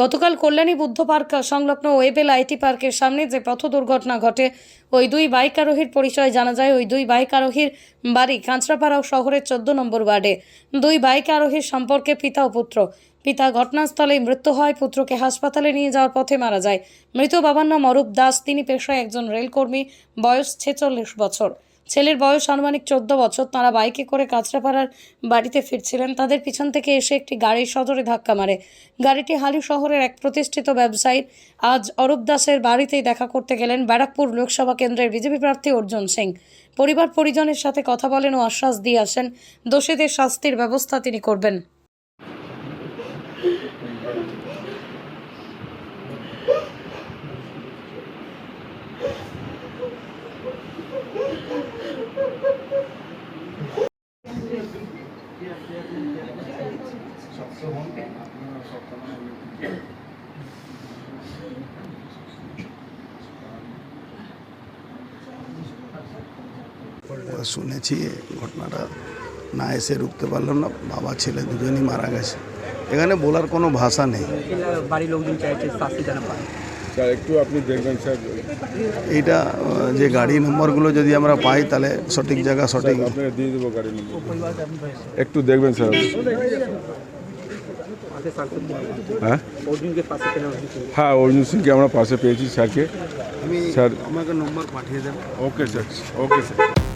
গতকাল কল্যাণী বুদ্ধ পার্ক সংলগ্ন ওয়েবেল আইটি পার্কের সামনে যে পথ দুর্ঘটনা ঘটে, ওই দুই বাইক আরোহীর পরিচয় জানা যায়। ওই দুই বাইক আরোহীর বাড়ি কাঁচরাপাড়া শহরের চোদ্দ নম্বর ওয়ার্ডে। দুই বাইক আরোহীর সম্পর্কে পিতা ও পুত্র। পিতা ঘটনাস্থলেই মৃত্যু হয়, পুত্রকে হাসপাতালে নিয়ে যাওয়ার পথে মারা যায়। মৃত বাবার নাম অরূপ দাস, তিনি পেশায় একজন রেলকর্মী, বয়স ছেচল্লিশ বছর। ছেলের বয়স আনুমানিক চোদ্দ বছর। তারা বাইকে করে কাঁচরাপাড়ার বাড়িতে ফিরছিলেন। তাদের পিছন থেকে এসে একটি গাড়ির সদরে ধাক্কা মারে। গাড়িটি হালি শহরের এক প্রতিষ্ঠিত ব্যবসায়ী আজ অরূপ দাসের বাড়িতেই দেখা করতে গেলেন ব্যারাকপুর লোকসভা কেন্দ্রের বিজেপি প্রার্থী অর্জুন সিং। পরিবার পরিজনের সাথে কথা বলেন ও আশ্বাস দিয়ে আসেন, দোষীদের শাস্তির ব্যবস্থা তিনি করবেন। শুনেছি ঘটনাটা না এসে রুখতে পারলাম না বাবা ছেলে দুজনই মারা গেছে। এখানে বলার কোনো ভাষা নেই। বাড়ির লোকজন চাইছে শাস্তি যেন পায় স্যার একটু আপনি দেখবেন স্যার। এইটা যে গাড়ি নম্বরগুলো যদি আমরা পাই তাহলে সঠিক জায়গা সঠিক আপনাকে দিয়ে দেবো গাড়ি নম্বর একটু দেখবেন স্যার। হ্যাঁ? হ্যাঁ? অর্জুন সিংকে আমরা পাশে পেয়েছি স্যারকে। স্যার আমাকে নম্বর পাঠিয়ে দেবেন okay sir okay sir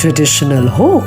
traditional হোক